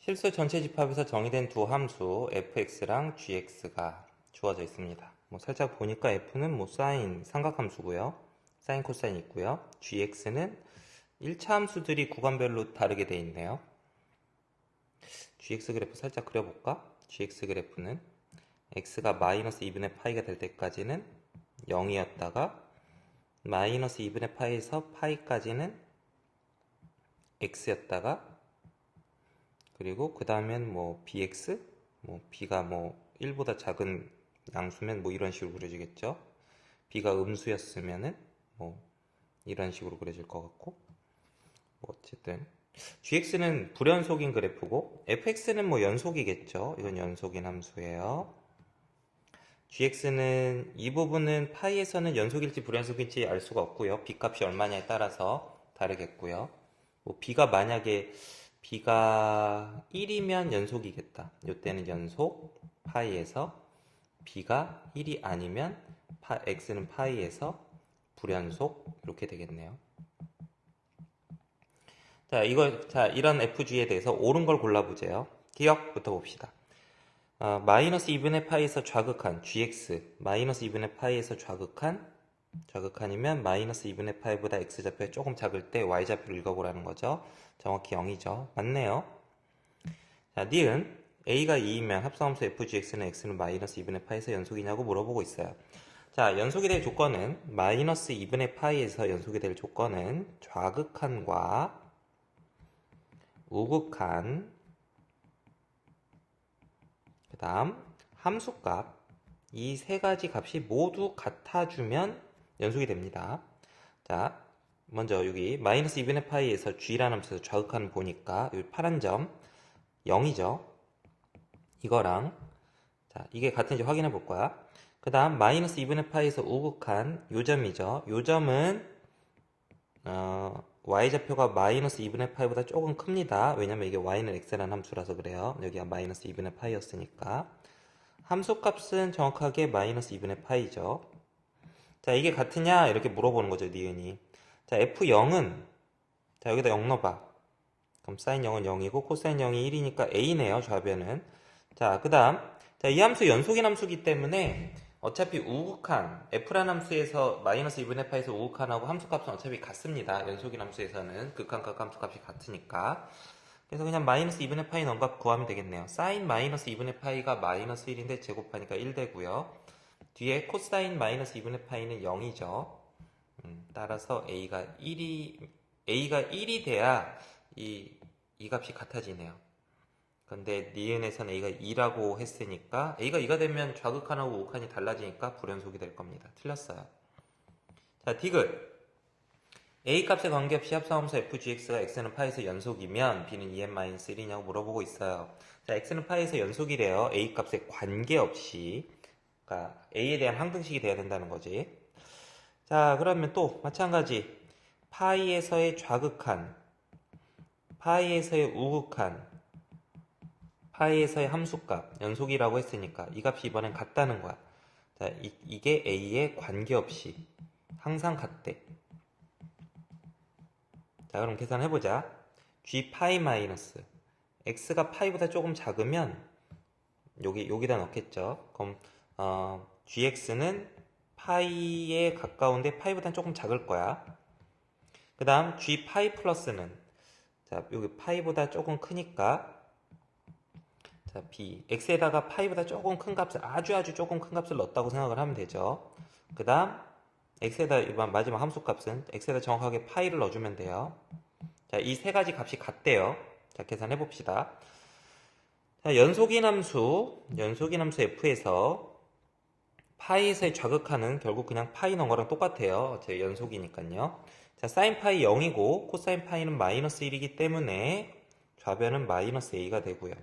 실수 전체 집합에서 정의된 두 함수 fx랑 gx가 주어져 있습니다. 뭐 살짝 보니까 f는 뭐 사인 삼각함수고요. 사인 코사인 있고요. gx는 1차 함수들이 구간별로 다르게 돼 있네요. gx 그래프 살짝 그려볼까? gx 그래프는 x가 마이너스 2분의 파이가 될 때까지는 0이었다가 마이너스 2분의 파이에서 파이까지는 x였다가 그리고 그 다음엔 뭐 bx 뭐 b가 뭐 1보다 작은 양수면 뭐 이런 식으로 그려지겠죠. B가 음수였으면은 뭐 이런 식으로 그려질 것 같고. 뭐 어쨌든. Gx는 불연속인 그래프고 fx는 뭐 연속이겠죠. 이건 연속인 함수예요. Gx는 이 부분은 파이에서는 연속일지 불연속일지 알 수가 없고요. B 값이 얼마냐에 따라서 다르겠고요. 뭐 b가 만약에 b가 1이면 연속이겠다. 이때는 연속 파이에서 b가 1이 아니면 파, x는 파이에서 불연속 이렇게 되겠네요. 자, 이거 자 이런 fg에 대해서 옳은 걸 골라보세요. 기억부터 봅시다. 어, 마이너스 2분의 파이에서 좌극한 gx 마이너스 2분의 파이에서 좌극한 좌극한이면 마이너스 2분의 파이보다 x좌표가 조금 작을 때 y좌표를 읽어보라는 거죠. 정확히 0이죠. 맞네요. 자, 니은 a가 2이면 합성함수 fgx는 x는 마이너스 2분의 파이에서 연속이냐고 물어보고 있어요. 자, 연속이 될 조건은 마이너스 2분의 파이에서 연속이 될 조건은 좌극한과 우극한 그 다음 함수값 이 세 가지 값이 모두 같아주면 연속이 됩니다. 자, 먼저 여기 마이너스 2분의 파이에서 g라는 함수에서 좌극한을 보니까 여기 파란 점 0이죠. 이거랑 자 이게 같은지 확인해 볼 거야. 그 다음 마이너스 2분의 파이에서 우극한 요 점이죠. 요 점은 어, y좌표가 마이너스 2분의 파이보다 조금 큽니다. 왜냐면 이게 y는 x라는 함수라서 그래요. 여기가 마이너스 2분의 파이였으니까 함수값은 정확하게 마이너스 2분의 파이죠. 자 이게 같으냐? 이렇게 물어보는 거죠 니은이. 자 F0은 자 여기다 0 넣어봐. 그럼 사인 0은 0이고 코사인 0이 1이니까 A네요 좌변은. 자 그 다음 자 이 함수 연속인 함수기 때문에 어차피 우극한 F라는 함수에서 마이너스 2분의 파에서 우극한하고 함수 값은 어차피 같습니다. 연속인 함수에서는 극한값 함수 값이 같으니까. 그래서 그냥 마이너스 2분의 파이 넘각 구하면 되겠네요. 사인 마이너스 2분의 파이가 마이너스 1인데 제곱하니까 1 되고요 뒤에 코사인 마이너스 2분의 파이는 0이죠. 음, 따라서 a가 1이 a가 1이 돼야 이, 이 값이 같아지네요. 근데 니은에서는 a가 2라고 했으니까 a가 2가 되면 좌극한하고 우극한이 달라지니까 불연속이 될 겁니다. 틀렸어요. 자, 디귿 a 값에 관계없이 합성함수 fgx가 x는 파에서 연속이면 b는 2n-1이냐고 물어보고 있어요. 자, x는 파에서 연속이래요. a 값에 관계없이 그러니까 A에 대한 항등식이 돼야 된다는 거지. 자, 그러면 또 마찬가지 파이에서의 좌극한, 파이에서의 우극한, 파이에서의 함수값, 연속이라고 했으니까 이 값이 이번엔 같다는 거야. 자, 이, 게 A에 관계없이 항상 같대. 자, 그럼 계산해보자. G 파이 마이너스 X가 파이보다 조금 작으면 여기, 여기다 넣겠죠. 그럼 어, gx는 파이에 가까운데 파이보다는 조금 작을 거야. 그 다음 g 파이 플러스는 자 여기 파이보다 조금 크니까 자 b x에다가 파이보다 조금 큰 값을 아주 아주 조금 큰 값을 넣었다고 생각을 하면 되죠. 그 다음 x에다 이번 마지막 함수 값은 x에다 정확하게 파이를 넣어주면 돼요. 자 이 세 가지 값이 같대요. 자 계산해 봅시다. 자 연속인 함수 연속인 함수 f에서 파이에서의 좌극하는 결국 그냥 파이 넣은 거랑 똑같아요. 제 연속이니까요. 자, 사인 파이 0이고 코사인 파이는 마이너스 1이기 때문에 좌변은 마이너스 a가 되고요.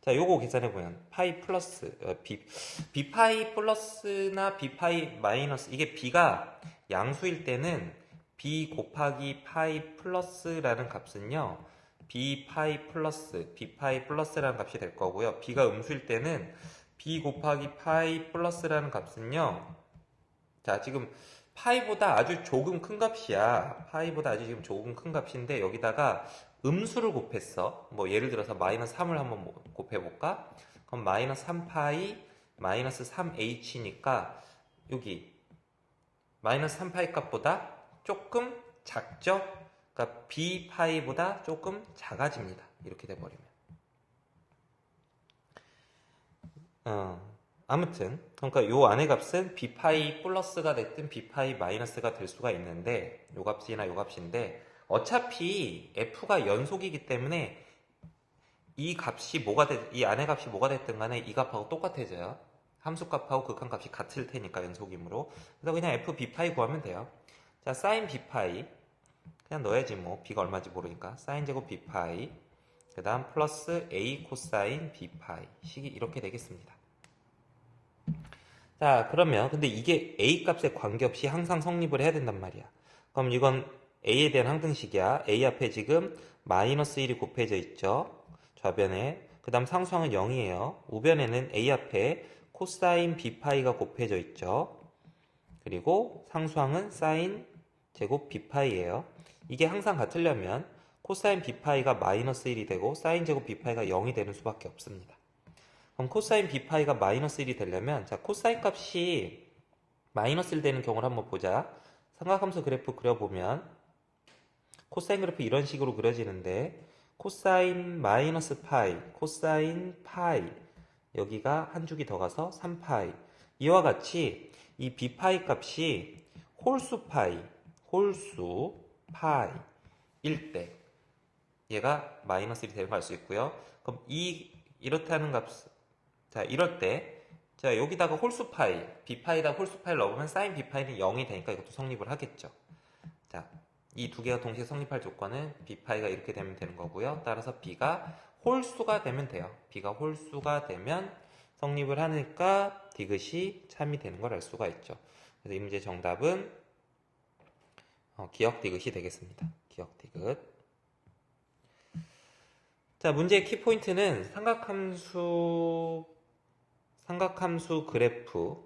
자, 요거 계산해 보면 파이 플러스 어, b b 파이 플러스나 b 파이 마이너스 이게 b가 양수일 때는 b 곱하기 파이 플러스라는 값은요. b 파이 플러스 b 파이 플러스라는 값이 될 거고요. b가 음수일 때는 b 곱하기 파이 플러스라는 값은요. 자, 지금 파이보다 아주 조금 큰 값이야. 파이보다 아주 지금 조금 큰 값인데 여기다가 음수를 곱했어. 뭐 예를 들어서 마이너스 3을 한번 뭐 곱해볼까? 그럼 마이너스 3파이 마이너스 3h니까 여기 마이너스 3파이 값보다 조금 작죠? 그러니까 b파이보다 조금 작아집니다. 이렇게 돼버리면. 어, 아무튼 그러니까 요 안의 값은 b파이 플러스가 됐든 b파이 마이너스가 될 수가 있는데 요 값이나 요 값인데 어차피 f가 연속이기 때문에 이 값이 뭐가 됐, 이 안의 값이 뭐가 됐든 간에 이 값하고 똑같아져요. 함수값하고 극한값이 같을 테니까 연속이므로. 그래서 그냥 f b파이 구하면 돼요. 자, 사인 b파이 그냥 넣어야지 뭐 b가 얼마인지 모르니까 사인 제곱 b파이 그 다음 플러스 a 코사인 b파이 식이 이렇게 되겠습니다. 자, 그러면 근데 이게 a 값에 관계없이 항상 성립을 해야 된단 말이야. 그럼 이건 a에 대한 항등식이야. a 앞에 지금 마이너스 1이 곱해져 있죠. 좌변에. 그 다음 상수항은 0이에요. 우변에는 a 앞에 코사인 b파이가 곱해져 있죠. 그리고 상수항은 사인 제곱 b파이예요. 이게 항상 같으려면 코사인 b파이가 마이너스 1이 되고 사인 제곱 b파이가 0이 되는 수밖에 없습니다. 그럼 코사인 b파이가 마이너스 1이 되려면 자 코사인 값이 마이너스 1 되는 경우를 한번 보자. 삼각함수 그래프 그려보면 코사인 그래프 이런 식으로 그려지는데 코사인 마이너스 파이, 코사인 파이 여기가 한 줄기 더 가서 3파이 이와 같이 이 b파이 값이 홀수 파이, 홀수 파이일 때 얘가 마이너스 1이 되는 걸 알 수 있고요. 그럼 이 이렇다는 값, 자 이럴 때, 자 여기다가 홀수 파이, b파이다 홀수 파이를 넣으면 사인 b파이는 0이 되니까 이것도 성립을 하겠죠. 자, 이 두 개가 동시에 성립할 조건은 b파이가 이렇게 되면 되는 거고요. 따라서 b가 홀수가 되면 돼요. b가 홀수가 되면 성립을 하니까 디귿이 참이 되는 걸 알 수가 있죠. 그래서 이 문제 정답은 어, 기억 디귿이 되겠습니다. 기억 디귿. 자, 문제의 키포인트는 삼각함수, 삼각함수 그래프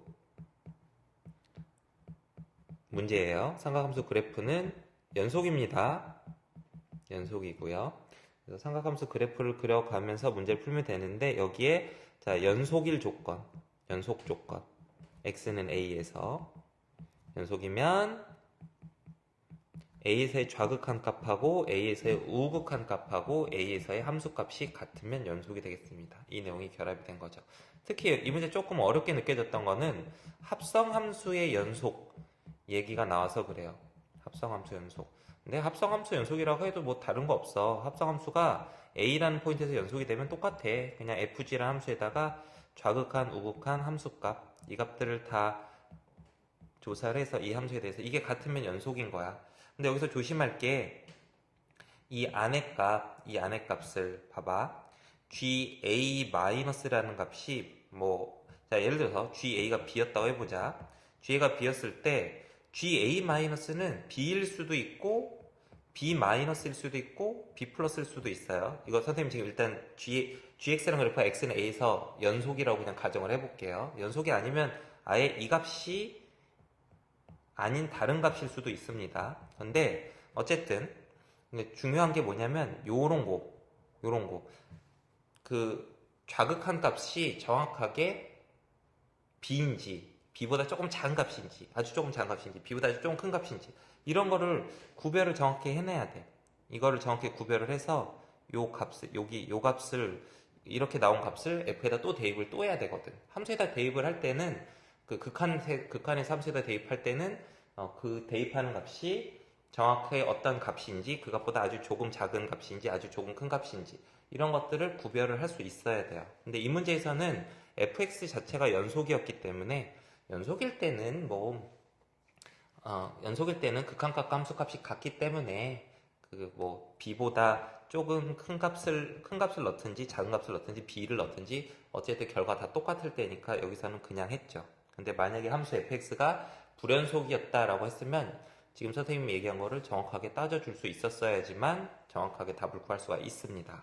문제예요. 삼각함수 그래프는 연속입니다. 연속이고요. 그래서 삼각함수 그래프를 그려가면서 문제를 풀면 되는데 여기에 자, 연속일 조건, 연속 조건. x는 a에서 연속이면 a에서의 좌극한 값하고 a에서의 우극한 값하고 a에서의 함수값이 같으면 연속이 되겠습니다. 이 내용이 결합이 된 거죠. 특히 이 문제 조금 어렵게 느껴졌던 거는 합성 함수의 연속 얘기가 나와서 그래요. 합성 함수 연속. 근데 합성 함수 연속이라고 해도 뭐 다른 거 없어. 합성 함수가 a라는 포인트에서 연속이 되면 똑같아. 그냥 fg라는 함수에다가 좌극한, 우극한 함수값 이 값들을 다 조사를 해서 이 함수에 대해서 이게 같으면 연속인 거야. 근데 여기서 조심할 게 이 안의 값, 이 안의 값을 봐봐. ga-라는 값이 뭐, 자, 예를 들어서 ga가 b였다고 해보자. ga가 b였을 때 ga-는 b일 수도 있고 b-일 수도 있고 b 플러스일 수도 있어요. 이거 선생님 지금 일단 g, gx랑 그래프 x는 a에서 연속이라고 그냥 가정을 해볼게요. 연속이 아니면 아예 이 값이 아닌 다른 값일 수도 있습니다. 근데 어쨌든 중요한 게 뭐냐면 요런 거, 요런 거. 그 좌극한 값이 정확하게 b인지 b보다 조금 작은 값인지 아주 조금 작은 값인지 b보다 아주 조금 큰 값인지 이런 거를 구별을 정확히 해내야 돼. 이거를 정확히 구별을 해서 요 값을 여기 요 값을 이렇게 나온 값을 f에다 또 대입을 또 해야 되거든. 함수에다 대입을 할 때는 그 극한 극한의 함수에다 대입할 때는 어, 그 대입하는 값이 정확하게 어떤 값인지 그것보다 아주 조금 작은 값인지 아주 조금 큰 값인지 이런 것들을 구별을 할 수 있어야 돼요. 근데 이 문제에서는 fx 자체가 연속이었기 때문에 연속일 때는 뭐 어, 연속일 때는 극한값과 함수값이 같기 때문에 그 뭐 b보다 조금 큰 값을 큰 값을 넣든지 작은 값을 넣든지 b를 넣든지 어쨌든 결과 다 똑같을 때니까 여기서는 그냥 했죠. 근데 만약에 함수 fx가 불연속이었다라고 했으면 지금 선생님이 얘기한 거를 정확하게 따져줄 수 있었어야지만 정확하게 답을 구할 수가 있습니다.